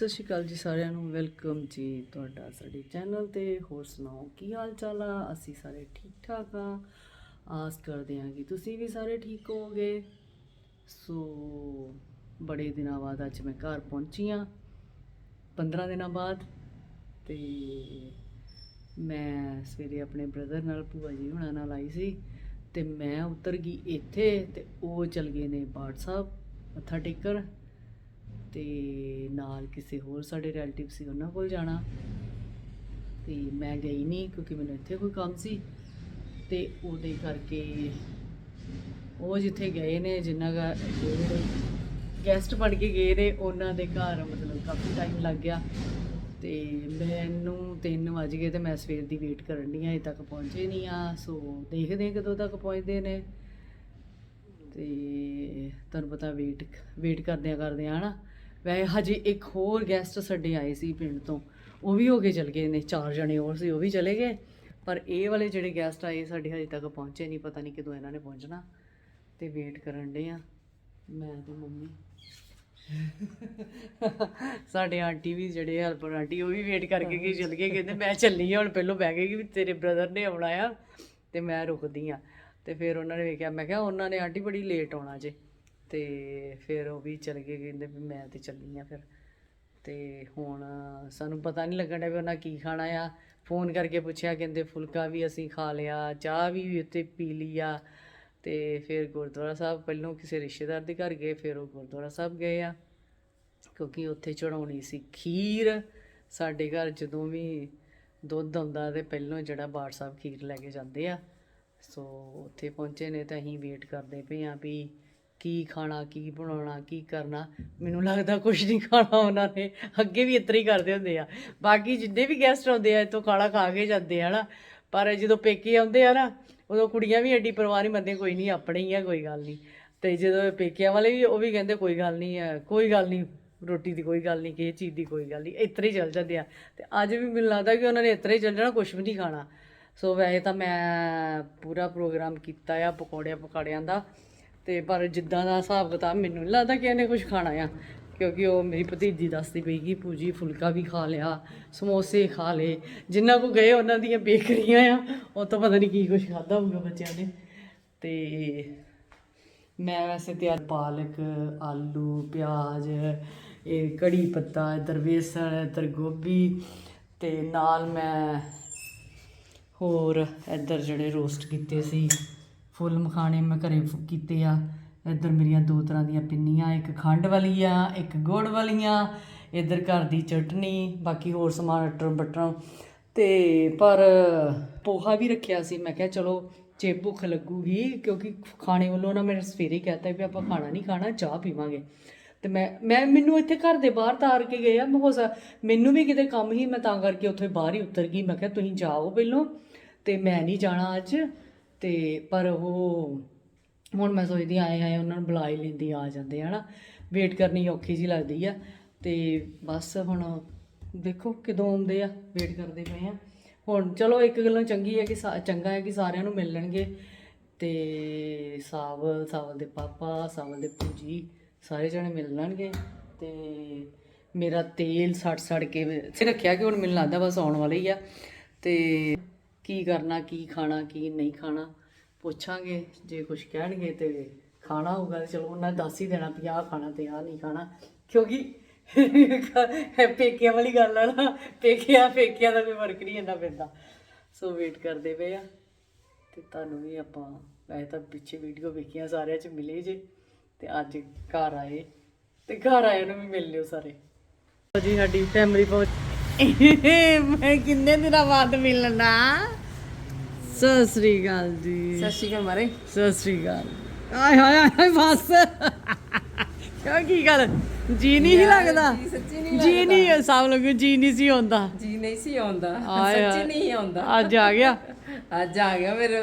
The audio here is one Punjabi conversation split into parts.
ਸਤਿ ਸ਼੍ਰੀ ਅਕਾਲ ਜੀ ਸਾਰਿਆਂ ਨੂੰ, ਵੈਲਕਮ ਜੀ ਤੁਹਾਡਾ ਸਾਡੇ ਚੈਨਲ ਤੇ। ਹੋਰ ਸੁਣਾਓ, ਕੀ ਹਾਲ ਚਾਲ ਆ? ਅਸੀਂ ਸਾਰੇ ਠੀਕ ਠਾਕ ਆ। ਆਸ ਕਰਦੇ ਹਾਂ ਕਿ ਤੁਸੀਂ ਵੀ ਸਾਰੇ ਠੀਕ ਹੋਵੋਗੇ। ਸੋ, ਬੜੇ ਦਿਨਾਂ ਬਾਅਦ ਅੱਜ ਮੈਂ ਘਰ ਪਹੁੰਚੀ ਆ 15 ਦਿਨਾਂ ਬਾਅਦ ਤੇ ਮੈਂ ਸਵੇਰੇ ਆਪਣੇ ਬ੍ਰਦਰ ਨਾਲ, ਭੂਆ ਜੀ ਹੁਣਾਂ ਨਾਲ ਆਈ ਸੀ ਤੇ ਮੈਂ ਉਤਰ ਗਈ ਇੱਥੇ ਤੇ ਉਹ ਚਲ ਗਏ ਨੇ ਬਾੜ ਸਾਹਿਬ, ਮੱਥਾ ਟੇਕਣ। ਤੇ ਨਾਲ ਕਿਸੇ ਹੋਰ ਸਾਡੇ ਰਿਲੇਟਿਵ ਸੀ, ਉਹਨਾਂ ਕੋਲ ਜਾਣਾ। ਤੇ ਮੈਂ ਗਈ ਨਹੀਂ ਕਿਉਂਕਿ ਮੈਨੂੰ ਇੱਥੇ ਕੋਈ ਕੰਮ ਸੀ। ਤੇ ਉਹਦੇ ਕਰਕੇ ਉਹ ਜਿੱਥੇ ਗਏ ਨੇ, ਜਿੰਨਾ ਦਾ ਗੈਸਟ ਬਣ ਕੇ ਗਏ ਨੇ, ਉਹਨਾਂ ਦੇ ਘਰ ਮਤਲਬ ਕਾਫੀ ਟਾਈਮ ਲੱਗ ਗਿਆ। ਤੇ ਮੈਨੂੰ 3 ਵਜ ਗਏ ਤੇ ਮੈਂ ਸਵੇਰ ਦੀ ਵੇਟ ਕਰਨ ਦੀ ਆ ਅਜੇ ਤੱਕ ਪਹੁੰਚੇ ਨਹੀਂ ਆ ਸੋ ਦੇਖਦੇ ਹਾਂ ਕਦੋਂ ਤੱਕ ਪਹੁੰਚਦੇ ਨੇ। ਤੇ ਤੁਹਾਨੂੰ ਪਤਾ ਵੇਟ ਵੇਟ ਕਰਦਿਆਂ ਕਰਦਿਆਂ ਹਨਾ? ਵੈਸੇ ਹਜੇ ਇੱਕ ਹੋਰ ਗੈਸਟ ਸਾਡੇ ਆਏ ਸੀ ਪਿੰਡ ਤੋਂ। ਉਹ ਵੀ ਹੋ ਕੇ ਚਲ ਗਏ ਨੇ, ਚਾਰ ਜਣੇ ਹੋਰ ਸੀ, ਉਹ ਵੀ ਚਲੇ ਗਏ। ਪਰ ਇਹ ਵਾਲੇ ਜਿਹੜੇ ਗੈਸਟ ਆਏ, ਸਾਡੇ ਹਜੇ ਤੱਕ ਪਹੁੰਚੇ ਨਹੀਂ ਪਤਾ ਨਹੀਂ ਕਦੋਂ ਇਹਨਾਂ ਨੇ ਪਹੁੰਚਣਾ। ਤੇ ਵੇਟ ਕਰਨ ਦੇ ਆ। ਮੈਂ ਤੇ ਮੰਮੀ। ਸਾਡੇ ਆਂਟੀ ਵੀ ਜਿਹੜੇ ਹੈਲਪਰ ਆਂਟੀ, ਉਹ ਵੀ ਵੇਟ ਕਰਕੇ ਗਈ ਚਲ ਗਏ। ਕਹਿੰਦੇ ਮੈਂ ਚੱਲੀ ਹਾਂ ਹੁਣ ਪਹਿਲੋਂ ਬਹਿ ਗਏ ਕਿ ਤੇਰੇ ਬ੍ਰਦਰ ਨੇ ਆਉਣਾ ਆ। ਤੇ ਮੈਂ ਰੁਕਦੀ ਆ। ਤੇ ਫਿਰ ਉਹਨਾਂ ਨੇ ਵੇਖਿਆ, ਮੈਂ ਕਿਹਾ ਉਹਨਾਂ ਨੇ, ਆਂਟੀ ਬੜੀ ਲੇਟ ਆਉਣਾ ਜੇ। ਤੇ ਫਿਰ ਉਹ ਵੀ ਚਲ ਗਏ, ਕਹਿੰਦੇ ਵੀ ਮੈਂ ਤੇ ਚੱਲੀ ਆ ਫਿਰ। ਤੇ ਹੁਣ ਸਾਨੂੰ ਪਤਾ ਨਹੀਂ ਲੱਗਣ ਡਿਆ ਵੀ ਉਹਨਾਂ ਕੀ ਖਾਣਾ ਆ। ਫੋਨ ਕਰਕੇ ਪੁੱਛਿਆ, ਕਹਿੰਦੇ ਫੁਲਕਾ ਵੀ ਅਸੀਂ ਖਾ ਲਿਆ, ਚਾਹ ਵੀ ਉੱਤੇ ਪੀ ਲਈ ਆ। ਤੇ ਫਿਰ ਗੁਰਦੁਆਰਾ ਸਾਹਿਬ ਪਹਿਲੋਂ ਕਿਸੇ ਰਿਸ਼ਤੇਦਾਰ ਦੇ ਘਰ ਗਏ, ਫਿਰ ਉਹ ਗੁਰਦੁਆਰਾ ਸਾਹਿਬ ਗਏ ਆ। ਕਿਉਂਕਿ ਉੱਥੇ ਚੜਾਉਣੀ ਸੀ ਖੀਰ। ਸਾਡੇ ਘਰ ਜਦੋਂ ਵੀ ਦੁੱਧ ਆਉਂਦਾ ਤੇ ਪਹਿਲੋਂ ਜਿਹੜਾ ਬਾੜ ਸਾਹਿਬ ਖੀਰ ਲੈ ਕੇ ਜਾਂਦੇ ਆ। ਸੋ ਉੱਥੇ ਪਹੁੰਚੇ ਨੇ ਤਾਂ ਅਸੀਂ ਵੇਟ ਕਰਦੇ ਪਏ ਆ ਵੀ ਕੀ ਖਾਣਾ, ਕੀ ਬਣਾਉਣਾ, ਕੀ ਕਰਨਾ, ਮੈਨੂੰ ਲੱਗਦਾ ਕੁਝ ਨਹੀਂ ਖਾਣਾ ਉਹਨਾਂ ਨੇ। ਅੱਗੇ ਵੀ ਇਤਰਾ ਹੀ ਕਰਦੇ ਹੁੰਦੇ ਆ। ਬਾਕੀ ਜਿੰਨੇ ਵੀ ਗੈਸਟ ਆਉਂਦੇ ਆ, ਇੱਥੋਂ ਖਾਣਾ ਖਾ ਕੇ ਜਾਂਦੇ ਆ ਨਾ। ਪਰ ਜਦੋਂ ਪੇਕੇ ਆਉਂਦੇ ਆ ਨਾ, ਉਦੋਂ ਕੁੜੀਆਂ ਵੀ ਐਡੀ ਪਰਵਾਹ ਨਹੀਂ ਮੰਨਦੀਆਂ, ਕੋਈ ਨਹੀਂ, ਆਪਣੇ ਹੀ ਆ, ਕੋਈ ਗੱਲ ਨਹੀਂ। ਤੇ ਜਦੋਂ ਪੇਕਿਆਂ ਵਾਲੇ ਵੀ, ਉਹ ਵੀ ਕਹਿੰਦੇ, ਕੋਈ ਗੱਲ ਨਹੀਂ ਹੈ ਕੋਈ ਗੱਲ ਨਹੀਂ, ਰੋਟੀ ਦੀ ਕੋਈ ਗੱਲ ਨਹੀਂ, ਕਿਸੇ ਚੀਜ਼ ਦੀ ਕੋਈ ਗੱਲ ਨਹੀਂ, ਇਤਰੇ ਹੀ ਚੱਲ ਜਾਂਦੇ ਆ। ਤੇ ਅੱਜ ਵੀ ਮੈਨੂੰ ਲੱਗਦਾ ਕਿ ਉਹਨਾਂ ਨੇ ਇਤਰੇ ਹੀ ਚੱਲ ਜਾਣਾ ਕੁਝ ਵੀ ਨਹੀਂ ਖਾਣਾ। ਸੋ ਵੈਸੇ ਤਾਂ ਮੈਂ ਪੂਰਾ ਪ੍ਰੋਗਰਾਮ ਕੀਤਾ ਆ ਪਕੌੜਿਆਂ, ਪਕਾੜਿਆਂ ਦਾ। ਤੇ ਪਰ ਜਿੱਦਾਂ ਦਾ ਹਿਸਾਬ ਕਿਤਾਬ ਮੈਨੂੰ ਨਹੀਂ ਲੱਗਦਾ ਕਿ ਇਹਨੇ ਕੁਝ ਖਾਣਾ ਆ, ਕਿਉਂਕਿ ਉਹ ਮੇਰੀ ਭਤੀਜੀ ਦੱਸਦੀ ਪਈ ਕਿ ਪੂਜੀ ਫੁਲਕਾ ਵੀ ਖਾ ਲਿਆ, ਸਮੋਸੇ ਖਾ ਲਏ, ਜਿੰਨਾ ਕੋ ਗਏ ਉਹਨਾਂ ਦੀਆਂ ਬੇਕਰੀਆਂ ਆ, ਉਹ ਤੋਂ ਪਤਾ ਨਹੀਂ ਕੀ ਕੁਝ ਖਾਦਾ ਹੋਊਗਾ ਬੱਚਿਆਂ ਨੇ। ਤੇ ਮੈਂ ਵੈਸੇ ਤਿਆਰ ਪਾਲਕ, ਆਲੂ, ਪਿਆਜ਼, ਇਹ ਕੜੀ ਪੱਤਾ, ਇਧਰ ਵੇਸਣ, ਇਧਰ ਗੋਭੀ ਤੇ ਨਾਲ ਮੈਂ ਹੋਰ ਇਧਰ ਜਿਹੜੇ ਰੋਸਟ ਕੀਤੇ ਸੀ। ਫੁੱਲ ਮਖਾਣੇ ਮੈਂ ਘਰੇ ਫ- ਕੀਤੇ ਆ। ਇੱਧਰ ਮੇਰੀਆਂ ਦੋ ਤਰ੍ਹਾਂ ਦੀਆਂ ਪਿੰਨੀਆਂ, ਇੱਕ ਖੰਡ ਵਾਲੀ ਆ ਇੱਕ ਗੁੜ ਵਾਲੀਆਂ, ਇੱਧਰ ਘਰ ਦੀ ਚਟਨੀ, ਬਾਕੀ ਹੋਰ ਸਮਾਨ ਅਟਰ ਬਟਰ ਤੇ ਪਰ ਪੋਹਾ ਵੀ ਰੱਖਿਆ ਸੀ। ਮੈਂ ਕਿਹਾ ਚਲੋ ਜੇ ਭੁੱਖ ਲੱਗੂਗੀ, ਕਿਉਂਕਿ ਖਾਣੇ ਵੱਲੋਂ ਨਾ ਮੇਰੇ ਸਵੇਰੇ ਹੀ ਕਹਤਾ ਵੀ ਆਪਾਂ ਖਾਣਾ ਨਹੀਂ ਖਾਣਾ, ਚਾਹ ਪੀਵਾਂਗੇ। ਤੇ ਮੈਂ ਮੈਂ, ਮੈਨੂੰ ਇੱਥੇ ਘਰ ਦੇ ਬਾਹਰ ਤਾਰ ਕੇ ਗਏ ਆ ਮੈਂ ਹੋ ਸਕ ਮੈਨੂੰ ਵੀ ਕਿਤੇ ਕੰਮ ਹੀ ਮੈਂ ਤਾਂ ਕਰਕੇ ਉੱਥੇ ਬਾਹਰ ਹੀ ਉਤਰ ਗਈ। ਮੈਂ ਕਿਹਾ ਤੁਸੀਂ ਜਾਓ ਪਹਿਲੋਂ। ਤੇ ਮੈਂ ਨਹੀਂ ਜਾਣਾ ਅੱਜ। ਤੇ ਪਰ ਉਹ ਹੁਣ ਮੈਂ ਸੋਚਦੀ ਆਏ ਆਏ ਉਹਨਾਂ ਨੂੰ ਬੁਲਾ ਹੀ ਲੈਂਦੀ, ਆ ਜਾਂਦੇ, ਹਨਾ। ਵੇਟ ਕਰਨੀ ਔਖੀ ਜੀ ਲੱਗਦੀ ਆ। ਤੇ ਬਸ ਹੁਣ ਦੇਖੋ ਕਦੋਂ ਆਉਂਦੇ ਆ ਵੇਟ ਕਰਦੇ ਪਏ ਆ। ਹੁਣ ਚਲੋ ਇੱਕ ਗੱਲੋਂ ਚੰਗੀ ਹੈ ਕਿ ਸਾ- ਚੰਗਾ ਹੈ ਕਿ ਸਾਰਿਆਂ ਨੂੰ ਮਿਲ ਲੈਣਗੇ ਤੇ ਸਾਵਲ ਸਾਵਲ ਦੇ ਪਾਪਾ, ਸਾਵਲ ਦੇ ਪੂਜੀ ਸਾਰੇ ਜਣੇ ਮਿਲ ਲੈਣਗੇ ਤੇ ਮੇਰਾ ਤੇਲ ਸੜ ਸੜ ਕੇ ਸੇ ਰੱਖਿਆ ਕਿ ਹੁਣ ਮੈਨੂੰ ਲੱਗਦਾ ਬਸ ਆਉਣ ਵਾਲਾ ਹੀ ਆ। ਤੇ ਕੀ ਕਰਨਾ, ਕੀ ਖਾਣਾ, ਕੀ ਨਹੀਂ ਖਾਣਾ। ਪੁੱਛਾਂਗੇ, ਜੇ ਕੁਝ ਕਹਿਣਗੇ ਤੇ ਖਾਣਾ ਹੋਊਗਾ ਤੇ ਚਲੋ ਉਹਨਾਂ ਦੱਸ ਹੀ ਦੇਣਾ ਵੀ ਆਹ ਖਾਣਾ ਤੇ ਆਹ ਨਹੀਂ ਖਾਣਾ। ਕਿਉਂਕਿ ਪੇਕਿਆਂ ਵਾਲੀ ਗੱਲ ਆ ਨਾ, ਪੇਕਿਆਂ ਪੇਕਿਆਂ ਦਾ ਵੀ ਫ਼ਰਕ ਨਹੀਂ ਇੰਨਾ ਪੈਂਦਾ। ਸੋ ਵੇਟ ਕਰਦੇ ਪਏ ਆ ਤੇ ਤੁਹਾਨੂੰ ਵੀ ਆਪਾਂ ਵੈਸੇ ਤਾਂ ਪਿੱਛੇ ਵੀਡੀਓ ਵੇਖੀਆਂ ਸਾਰਿਆਂ ਚ ਮਿਲੇ ਜੇ ਤੇ ਅੱਜ ਘਰ ਆਏ ਤੇ ਘਰ ਆਏ ਨੂੰ ਵੀ ਮਿਲ ਲਿਓ ਸਾਰੇ। ਜੀ, ਸਾਡੀ ਫੈਮਿਲੀ ਪਹੁੰਚ ਮੈਂ ਕਿੰਨੇ ਦਿਨਾਂ ਬਾਅਦ ਮਿਲਣਾ? ਸਤਿ ਸ੍ਰੀ ਅਕਾਲ ਜੀ। ਸਤਿ ਸ਼੍ਰੀ ਅਕਾਲ ਮਾਰੇ। ਸਤਿ ਸ੍ਰੀ ਅਕਾਲ ਆਏ ਹਾਏ ਹਾਏ ਬਸ। ਕਿਉਂ ਕੀ ਗੱਲ? ਜੀ ਨਹੀਂ ਸੀ ਲੱਗਦਾ? ਜੀ ਸੱਚੀ ਨਹੀਂ ਜੀ ਨਹੀਂ ਸਭ ਲੋਕ ਜੀ ਨਹੀਂ ਸੀ ਹੁੰਦਾ ਜੀ ਨਹੀਂ ਸੀ ਆਉਂਦਾ। ਆਏ ਹਾਏ। ਸੱਚੀ ਨਹੀਂ ਆਉਂਦਾ। ਅੱਜ ਆ ਗਿਆ। ਅੱਜ ਆ ਗਿਆ ਮੇਰੇ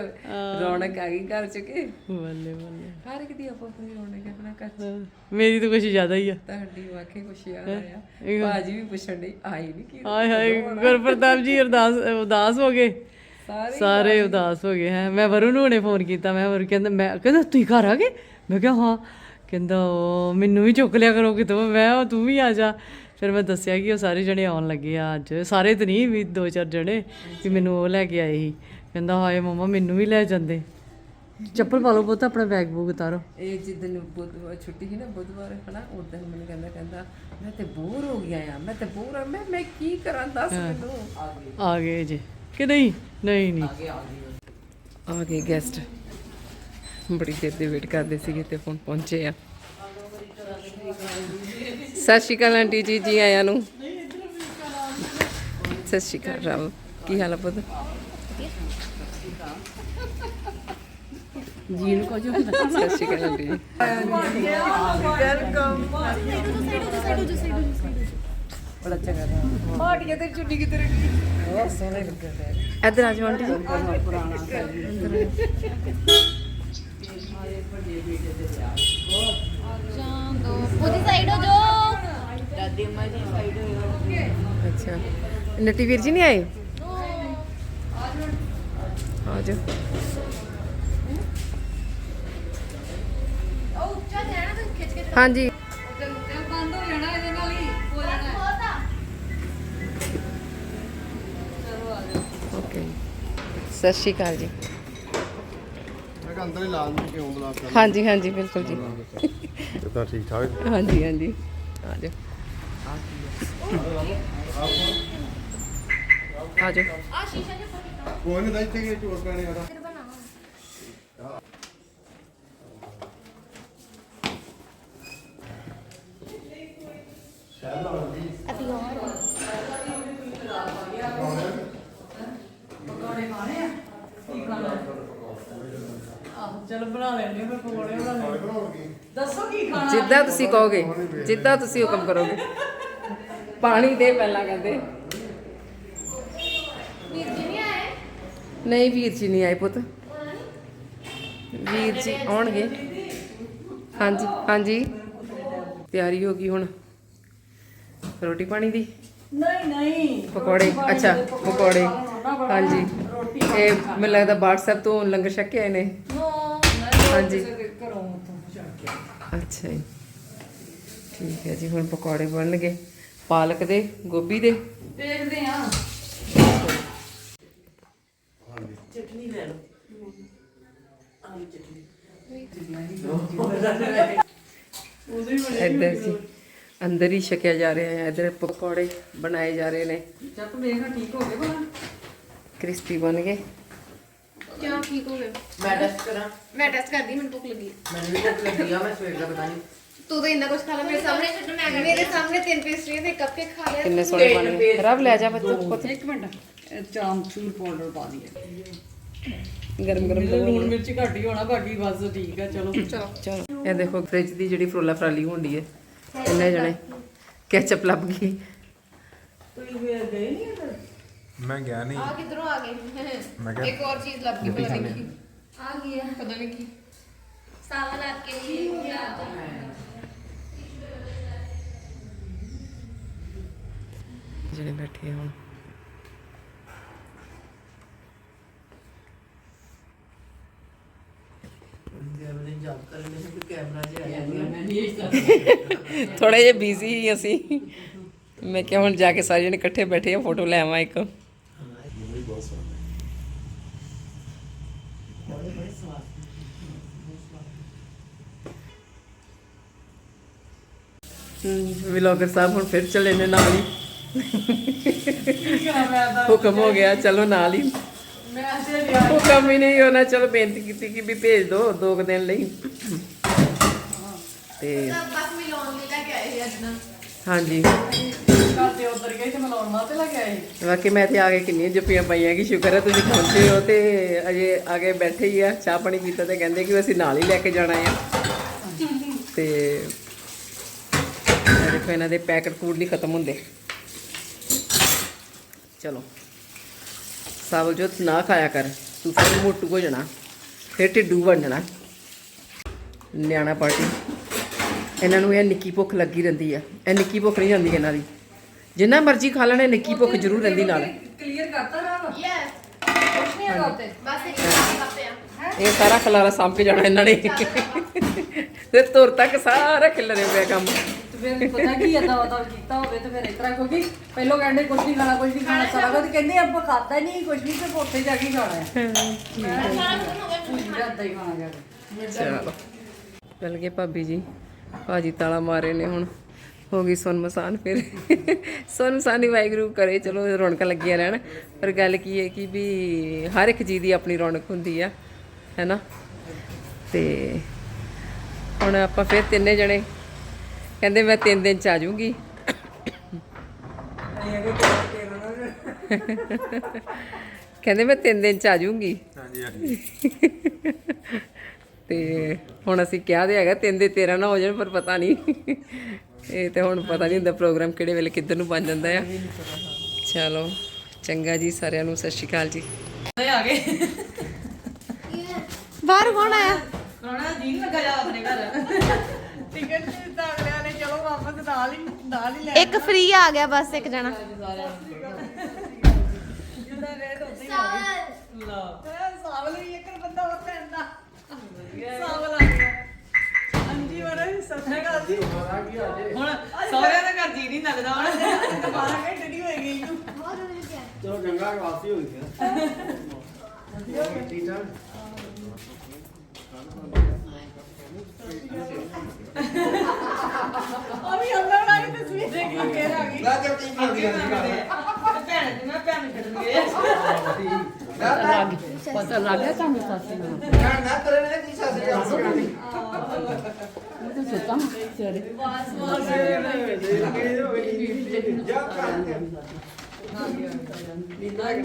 ਰੌਣਕ ਆ ਗਈ ਘਰ ਚ ਕੇ? ਬੱਲੇ ਬੱਲੇ। ਹਰ ਇੱਕ ਦੀ ਆਪੋ ਆਪਣੀ ਰੌਣਕ ਹੈ ਆਪਣਾ ਘਰ ਚ। ਮੇਰੀ ਤਾਂ ਕੁਝ ਜ਼ਿਆਦਾ ਹੀ ਆ। ਤੁਹਾਡੀ ਵਾਕਈ ਕੁਛ ਯਾਦ ਆਇਆ। ਬਾਜੀ ਵੀ ਪੁੱਛਣ ਡਈ ਆਈ ਨਹੀਂ ਕੀ ਹਾਏ ਹਾਏ ਗੁਰਪ੍ਰਤਾਪ ਜੀ ਅਰਦਾਸ ਉਦਾਸ ਹੋ ਗਏ। ਸਾਰੇ ਉਦਾਸ ਹੋ ਗਏ ਹੈ। ਮੈਂ ਵਰੁਣ ਨੂੰ ਹੁਣੇ ਫੋਨ ਕੀਤਾ ਮੈਂ ਵਰੁਣ ਕਹਿੰਦਾ ਮੈਂ ਕਹਿੰਦਾ ਤੁਸੀਂ ਘਰ ਆ ਗਏ? ਮੈਂ ਕਿਹਾ ਹਾਂ। ਕਹਿੰਦਾ ਉਹ ਮੈਨੂੰ ਵੀ ਚੁੱਕ ਲਿਆ ਕਰੋ ਕਿਤੋਂ ਮੈਂ ਕਿਹਾ, ਤੂੰ ਵੀ ਆ ਜਾ। ਫਿਰ ਮੈਂ ਦੱਸਿਆ ਕਿ ਉਹ ਸਾਰੇ ਜਣੇ ਆਉਣ ਲੱਗੇ ਆ ਅੱਜ। ਸਾਰੇ ਤੇ ਨਹੀਂ ਵੀ ਦੋ ਚਾਰ ਜਣੇ ਵੀ ਮੈਨੂੰ ਉਹ ਲੈ ਕੇ ਆਏ ਸੀ। ਕਹਿੰਦਾ ਹਾਏ ਮਮਾ ਮੈਨੂੰ ਵੀ ਲੈ ਜਾਂਦੇ। ਚੱਪਲ ਪਾ ਲਓ ਪੁੱਤ ਆਪਣਾ ਬੈਗ ਬੂਗ ਉਤਾਰੋ। ਇਹ ਜਿੱਦਨ ਬੁੱਧਵਾਰ ਛੁੱਟੀ ਸੀ ਨਾ ਬੁੱਧਵਾਰ ਹਨਾ ਉਦੋਂ ਮੈਨੂੰ ਕਹਿੰਦਾ ਕਹਿੰਦਾ ਮੈਂ ਤੇ ਬੋਰ ਹੋ ਗਿਆ ਆ ਮੈਂ ਤੇ ਬੋਰ ਆ ਮੈਂ ਮੈਂ ਕੀ ਕਰਾਂ ਦੱਸ ਮੈਨੂੰ? ਆ ਗਏ ਆ ਗਏ ਜੀ। ਕਿ ਨਹੀਂ? ਨਹੀਂ ਨਹੀਂ। ਆ ਗਏ ਗੈਸਟ ਬੜੀ ਦੇਰ ਦੇ ਵੇਟ ਕਰਦੇ ਸੀਗੇ ਤੇ ਹੁਣ ਪਹੁੰਚੇ ਆ। ਸਤਿ ਸ਼੍ਰੀ ਅਕਾਲ ਆਂਟੀ ਜੀ ਜੀ ਆਇਆਂ ਨੂੰ। ਸਤਿ ਸ਼੍ਰੀ ਅਕਾਲ ਰਾਮ। ਕੀ ਹਾਲ ਆ ਪੁੱਤ? ਜੀ ਨੂੰ ਕਹੋ ਸਤਿ ਸ਼੍ਰੀ ਅਕਾਲ ਆਂਟੀ ਜੀ। ਬੜਾ ਚੰਗਾ ਦਾ ਹਾਟੀਆਂ ਤੇ ਚੁੰਨੀ ਕਿਤੇ ਰੱਖੀ ਬਹੁਤ ਸੋਹਣੇ ਲੱਗਦੇ ਇੱਧਰ ਆ ਜਾਓ ਆਂਟੀ ਜੀ। ਉਹਦੀ ਸਾਈਡ ਹੋ ਜਾਓ। ਅੱਛਾ। ਨਟੀ ਵੀਰ ਜੀ ਨਹੀਂ ਆਏ? ਆ ਜਾਓ। ਉਹ ਉੱਚਾ ਜਾਣਾ ਤਾਂ ਖਿੱਚ ਕੇ ਹਾਂਜੀ। ਓਕੇ ਸਤਿ ਸ਼੍ਰੀ ਅਕਾਲ ਜੀ। ਮੈਂ ਕਿਹਾ ਅੰਦਰ ਹੀ ਲਾ ਦਿੰਦੇ ਕਿਉਂ ਬੁਲਾ ਕਰ ਹਾਂਜੀ ਹਾਂਜੀ ਬਿਲਕੁਲ ਜੀ। ਤਾਂ ਠੀਕ ਠਾਕ? ਹਾਂਜੀ ਹਾਂਜੀ। ਆ ਜਾਓ। ਆ ਜਾਓ। ਆ ਸ਼ੀਸ਼ਾ ਜਿਹਾ ਕੋਈ ਨਹੀਂ ਇੱਥੇ ਕਿ ਚੋਰ ਪੈਣੇ ਵਾਲਾ ਫਿਰ ਬਣਾਵਾਂ ਅਸੀਂ ਹੋਰ ਚਲ ਬਣਾ ਲੈਣੇ ਮੈਂ ਪਕੌੜੇ ਬਣਾ ਲੈਣੇ ਦੱਸੋ ਕੀ ਖਾਣਾ ਜਿੱਦਾਂ ਤੁਸੀਂ ਕਹੋਗੇ ਜਿੱਦਾਂ ਤੁਸੀਂ ਹੁਕਮ ਕਰੋਗੇ। ਪਾਣੀ ਦੇ ਪਹਿਲਾਂ ਕਹਿੰਦੇ। ਵੀਰ ਜੀ ਨਹੀਂ ਆਏ? ਨਹੀਂ ਵੀਰ ਜੀ ਨਹੀਂ ਆਏ ਪੁੱਤ। ਵੀਰ ਜੀ ਆਉਣਗੇ। ਹਾਂਜੀ ਹਾਂਜੀ। ਤਿਆਰੀ ਹੋ ਗਈ ਹੁਣ। ਰੋਟੀ ਪਾਣੀ ਦੀ? ਨਹੀਂ ਨਹੀਂ। ਪਕੌੜੇ ਅੱਛਾ ਪਕੌੜੇ ਹਾਂਜੀ। ਇਹ ਮੈਨੂੰ ਲੱਗਦਾ WhatsApp ਤੋਂ ਲੰਗਰ ਛਕ ਕੇ ਆਏ ਨੇ। ਹਾਂਜੀ। ਅੱਛਾ ਜੀ। ਠੀਕ ਹੈ ਜੀ ਹੁਣ ਪਕੌੜੇ ਬਣਨਗੇ। ਪਾਲਕ ਦੇ ਗੋਭੀ ਦੇ? ਦੇਖਦੇ ਆ ਚਟਨੀ ਲੈ ਲਓ। ਚਟਨੀ। ਬੜੇ ਇੱਧਰ ਜੀ ਅੰਦਰ ਹੀ ਛਕਿਆ ਜਾ ਰਿਹਾ ਹੈ। ਇੱਧਰ ਪਕੌੜੇ ਬਣਾਏ ਜਾ ਰਹੇ ਨੇ। ਜਦ ਦੇਖਾ ਠੀਕ ਹੋ ਗਏ ਬਣਾ ਕ੍ਰਿਸਪੀ ਬਣ ਗਏ। ਕਿਉਂ ਠੀਕ ਹੋ ਗਏ? ਮੈਂ ਟੈਸਟ ਕਰਾਂ। ਮੈਂ ਟੈਸਟ ਕਰਦੀ ਮੈਨੂੰ ਭੁੱਖ ਲੱਗੀ। ਮੈਨੂੰ ਵੀ ਭੁੱਖ ਲੱਗੀ ਆ ਮੈਂ ਸਵੇਰ ਦਾ ਪਤਾ ਨਹੀਂ। ਤੂੰ ਤਾਂ ਇੰਨਾ ਕੁਝ ਖਾ ਲਿਆ ਮੇਰੇ ਸਾਹਮਣੇ ਮੇਰੇ ਸਾਹਮਣੇ ਤਿੰਨ ਪੇਸਟਰੀਆਂ ਦੇ ਕੱਪ ਕੇ ਖਾ ਲਿਆ। ਕਿੰਨੇ ਸੋਹਣੇ ਬਣ। ਗਏ ਰਬ ਲੈ ਜਾ ਬੱਚਾ ਪੁੱਤ। ਇੱਕ ਮਿੰਟ। ਇਹ ਚਾਮਚੂਰ ਪਾਊਡਰ ਪਾ ਦਈਏ ਗਰਮ ਗਰਮ ਲੂਣ ਮਿਰਚ ਘੱਟ ਹੀ ਹੋਣਾ ਬਾਕੀ ਬਸ ਠੀਕ ਆ ਚਲੋ। ਚਲੋ। ਚਲੋ। ਇਹ ਦੇਖੋ ਫ੍ਰਿਜ ਦੀ ਜਿਹੜੀ ਫਰੋਲਾ ਫਰਾਲੀ ਹੁੰਦੀ ਹੈ ਇੰਨੇ ਜਣੇ ਕੈਚਅਪ ਲੱਭ ਗਈ। ਤੁਸੀਂ ਗਏ ਨਹੀਂ ਮੈਂ ਗਿਆ ਨਹੀਂ। ਆ ਕਿਧਰੋਂ ਆ ਗਏ? ਮੈਂ ਕਿਹਾ ਇੱਕ ਹੋਰ ਚੀਜ਼ ਲੱਭ ਗਈ ਪਤਾ ਨਹੀਂ ਕੀ। ਆ ਗਈ ਹੈ ਪਤਾ ਨਹੀਂ ਕੀ। ਸਾਵਾ ਲੱਗ ਕੇ ਲਈ ਜਿਹੜੇ ਬੈਠੇ ਆ ਹੁਣ। ਥੋੜੇ ਜਿਹਾ ਬਿਜ਼ੀ ਸੀ ਅਸੀਂ। ਮੈਂ ਕਿਹਾ ਹੁਣ ਜਾ ਕੇ ਸਾਰੇ ਜਣੇ ਇਕੱਠੇ ਬੈਠੇ ਆ ਫੋਟੋ ਲੈ ਆਵਾਂ ਇੱਕ। ਵਲੌਗਰ ਸਾਹਿਬ ਹੁਣ ਫਿਰ ਚਲੇ ਨੇ ਨਾਲ ਹੀ। ਹੁਕਮ ਹੋ ਗਿਆ, ਚਲੋ ਨਾਲ ਹੀ। ਹੁਕਮ ਹੀ ਨਹੀਂ ਹੋਣਾ, ਚਲੋ ਬੇਨਤੀ ਕੀਤੀ ਕਿ ਵੀ ਭੇਜ ਦਿਓ ਦੋ ਕੁ ਦਿਨ ਲਈ। ਤੇ ਬਸ ਮਿਲਾਉਣ ਲਈ ਲੈ ਕੇ ਆਏ ਅੱਜ ਨਾ। ਹਾਂਜੀ। ਘਰ ਦੇ ਉਧਰ ਗਏ ਤੇ ਮਲਾਉਣ ਮਾਤੇ ਲੱਗ ਆਏ ਬਾਕੀ ਮੈਂ ਤੇ ਆ ਕੇ ਕਿੰਨੀਆਂ ਜੱਫੀਆਂ ਪਾਈਆਂ ਕਿ ਸ਼ੁਕਰ ਹੈ ਤੁਸੀਂ ਪਹੁੰਚੇ ਹੋ ਤੇ ਅਜੇ ਆ ਕੇ ਬੈਠੇ ਹੀ ਆ ਚਾਹ ਪਾਣੀ ਪੀਤਾ ਤੇ ਕਹਿੰਦੇ ਕਿ ਅਸੀਂ ਨਾਲ ਹੀ ਲੈ ਕੇ ਜਾਣਾ ਆ। ਤੇ ਦੇਖੋ ਇਹਨਾਂ ਦੇ ਪੈਕਟ ਫੂਡ ਨਹੀਂ ਖਤਮ ਹੁੰਦੇ। ਚਲੋ। ਸਾਵਲਜੋਤ ਨਾ ਖਾਇਆ ਕਰ ਤੂੰ ਫਿਰ ਮੋਟੂ ਹੋ ਜਾਣਾ ਫਿਰ ਢਿੱਡੂ ਬਣ ਜਾਣਾ। ਨਿਆਣਾ ਪਾਰਟੀ। ਇਹਨਾਂ ਨੂੰ ਇਹ ਨਿੱਕੀ ਭੁੱਖ ਲੱਗੀ ਰਹਿੰਦੀ ਆ। ਇਹ ਨਿੱਕੀ ਭੁੱਖ ਨਹੀਂ ਜਾਂਦੀ ਇਹਨਾਂ ਦੀ। ਜਿੰਨਾ ਮਰਜ਼ੀ ਖਾ ਲੈਣੇ ਨਿੱਕੀ ਭੁੱਖ ਜ਼ਰੂਰ ਰਹਿੰਦੀ ਨਾਲ। ਕਲੀਅਰ ਕਰਤਾ ਨਾ ਯੈਸ ਕੁਛ ਨਹੀਂ ਹੈਗਾ ਉੱਤੇ। ਬਸ ਇੱਕ ਹੀ ਕੱਪ ਆ। ਇਹ ਸਾਰਾ ਖਲਾਰਾ ਸਾਂਭ ਕੇ ਜਾਣਾ ਇਹਨਾਂ ਨੇ। ਤੇ ਤੁਰ ਤੱਕ ਸਾਰਾ ਖਿਲਰੇ ਪਿਆ ਕੰਮ। ਫਿਰ ਪਤਾ ਕੀ ਏਦਾਂ ਵਾ ਕੀਤਾ ਹੋਵੇ ਤੇ ਫਿਰ ਇਸ ਤਰ੍ਹਾਂ ਕਿਉਂਕਿ ਪਹਿਲੋਂ ਕਹਿੰਦੇ ਕੁਝ ਨਹੀਂ ਖਾਣਾ ਕੁਝ ਨਹੀਂ ਖਾਣਾ ਸਾਰਾ ਕੁਝ ਕਹਿੰਦੇ ਆਪਾਂ ਖਾਦਾ ਨਹੀਂ ਕੁਝ ਵੀ ਤੇ ਕੋਠੇ ਜਾ ਕੇ ਹੀ ਖਾਣਾ ਹੈ। ਏਦਾਂ ਹੀ। ਖਾਣਾ ਜਾ ਕੇ ਚਲੋ। ਚੱਲ ਗਏ ਭਾਬੀ ਜੀ। ਭਾਜੀ ਤਾਲਾ ਮਾਰੇ ਨੇ ਹੁਣ। ਹੋ ਗਈ ਸੁਨ ਮਸਾਨ ਫਿਰ। ਸੁਨ ਮਸਾਨੀ ਵਾਹਿਗੁਰੂ ਕਰੇ, ਚਲੋ ਰੌਣਕਾਂ ਲੱਗੀਆਂ ਰਹਿਣ। ਪਰ ਗੱਲ ਕੀ ਹੈ ਕਿ ਵੀ ਹਰ ਇੱਕ ਚੀਜ਼ ਦੀ ਆਪਣੀ ਰੌਣਕ ਹੁੰਦੀ ਆ, ਹੈਨਾ? ਤੇ ਹੁਣ ਆਪਾਂ ਫਿਰ ਤਿੰਨੇ ਜਣੇ, ਕਹਿੰਦੇ ਮੈਂ ਤਿੰਨ ਦਿਨ ਚ ਆ ਜਾਊਂਗੀ। ਕਹਿੰਦੇ ਮੈਂ ਤਿੰਨ ਦਿਨ ਚ ਆ ਜਾਊਂਗੀ। ਹਾਂਜੀ ਹਾਂਜੀ। ਤੇ ਹੁਣ ਅਸੀਂ ਕਿਹਾ ਤੇ ਹੈਗਾ ਤਿੰਨ ਦੇ 13 ਨਾ ਹੋ ਜਾਣ ਪਰ ਪਤਾ ਨਹੀਂ। ਇਹ ਤੇ ਹੁਣ ਪਤਾ ਨਹੀਂ ਹੁੰਦਾ ਪ੍ਰੋਗਰਾਮ ਕਿਹੜੇ ਵੇਲੇ ਕਿੱਧਰ ਨੂੰ ਬਣ ਜਾਂਦਾ ਆ। ਚਲੋ ਚੰਗਾ ਜੀ ਸਾਰਿਆਂ ਨੂੰ ਸਤਿ ਸ਼੍ਰੀ ਅਕਾਲ ਜੀ। ਆ ਗਏ। ਬਾਹਰ ਕੌਣ ਆਇਆ? ਖਾਣਾ ਜੀ ਨੀ ਲੱਗਾ ਜਾ ਆਪਣੇ ਘਰ। ਟਿਕਟ ਅਗਲਿਆਂ ਨੇ ਚਲੋ ਵਾਪਸ ਨਾਲ ਹੀ ਨਾਲ ਹੀ ਲੈ ਇੱਕ ਫ੍ਰੀ ਆ ਗਿਆ ਬਸ ਇੱਕ ਜਣਾ। ਜਿੱਦਾਂ ਰੇਟ ਉੱਤੇ ਹੀ ਲਾ ਸਾਵਲ ਵੀ ਇੱਕ ਬੰਦਾ ਹੋਰ ਪੈਂਦਾ ਸਾਵਲ ਆ ਗਿਆ ਹਾਂਜੀ ਵਰ ਸਤਿ ਸ਼੍ਰੀ ਅਕਾਲ ਜੀ ਹੁਣ ਸਹੁਰਿਆਂ ਦਾ ਘਰ ਜੀ ਨਹੀਂ ਲੱਗਦਾ ਹੁਣ। ਚਲੋ ਗੰਗਾ ਵਾਸੀ ਹੋ ਗਈ ਠੀਕ ਠਾਕ? ਆ ਵੀ ਅੰਦਰ ਬਣਾ ਕੇ ਤਸਵੀਰ ਦੇਖੀ ਫੇਰ ਆ ਲੈ ਭੈਣ ਜੀ ਮੈਂ ਭੈਣ ਛੱਡਣ ਗਏ। ਪਤਾ ਲੱਗ ਗਿਆ ਤੁਹਾਨੂੰ ਸਾਸੀ ਨੂੰ ਨਾ ਨਾ ਤੇਰੇ ਨੇ ਕੀ ਸਾਸੀ ਕਰਦੀ ਤੂੰ ਸੁੱਤਾ ਸਵੇਰੇ ਬਸ ਬਸ ਜਾ ਕਰ